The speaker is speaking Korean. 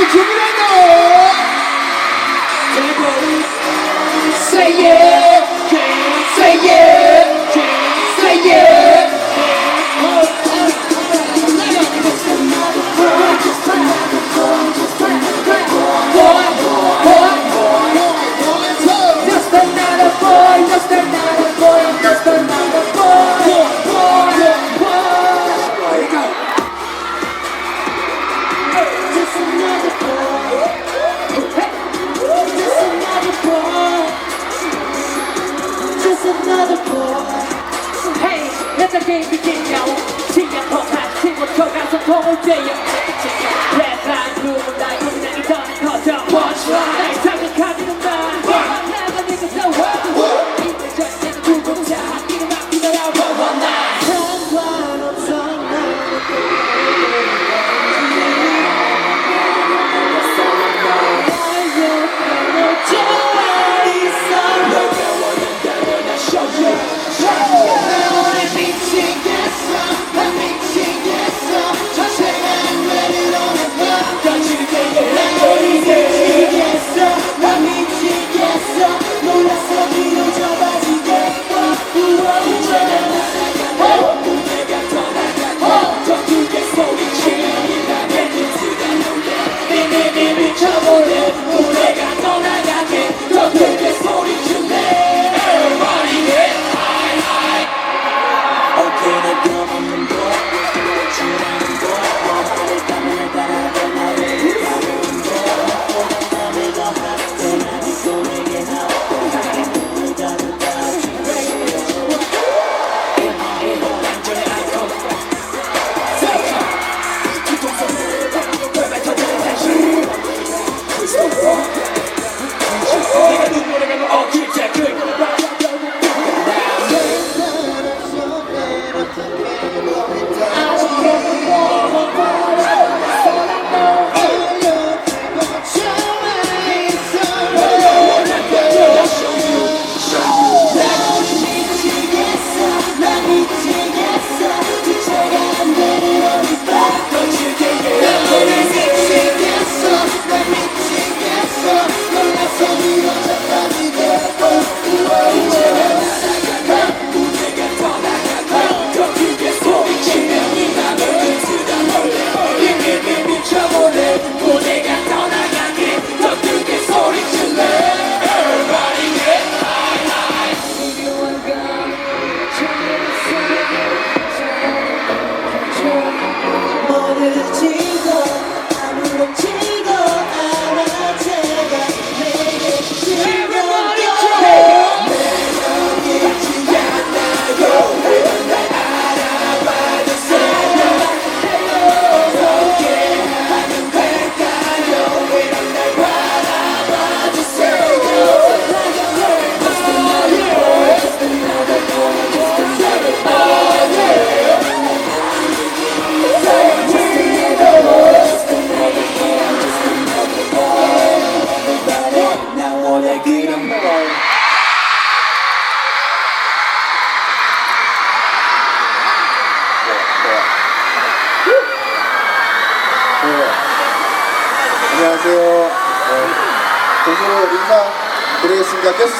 너무 죽이라고 제발. Say yeah. Virginia. 안녕하세요. 네. 공로 인사드리겠습니다.